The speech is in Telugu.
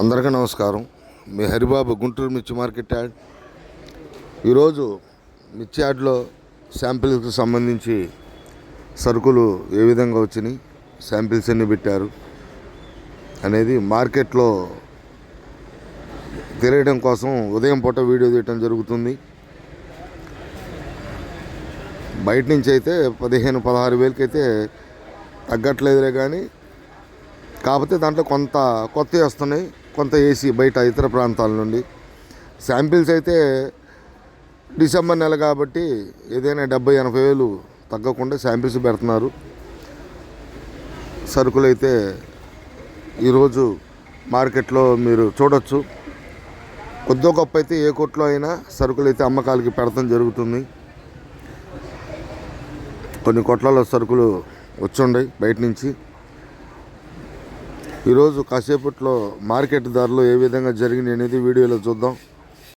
అందరికీ నమస్కారం. మీ హరిబాబు గుంటూరు మిర్చి మార్కెట్ యాడ్. ఈరోజు మిర్చి యాడ్లో శాంపిల్స్కి సంబంధించి సరుకులు ఏ విధంగా వచ్చినాయి శాంపిల్స్ ఎన్ని పెట్టారు అనేది మార్కెట్లో తిరగడం కోసం ఉదయం పూట వీడియో తీయటం జరుగుతుంది. బయట నుంచి అయితే పదిహేను పదహారు వేలకి అయితే తగ్గట్లేదులే కానీ కాకపోతే దాంట్లో కొంత కొత్తవి వస్తున్నాయి. కొంత ఏసీ బయట ఇతర ప్రాంతాల నుండి. శాంపిల్స్ అయితే డిసెంబర్ నెల కాబట్టి ఏదైనా డెబ్బై ఎనభై వేలు తగ్గకుండా శాంపిల్స్ పెడుతున్నారు. సరుకులు అయితే ఈరోజు మార్కెట్లో మీరు చూడొచ్చు. కొద్దో గొప్ప అయితే ఏ కొట్లో అయినా సరుకులు అయితే అమ్మకాలకి పెడతాం జరుగుతుంది. కొన్ని కొట్లలో సరుకులు వచ్చుండయి బయట నుంచి. ఈరోజు కాసేపట్లో మార్కెట్ ధరలు ఏ విధంగా జరిగినాయి అనేది వీడియోలో చూద్దాం.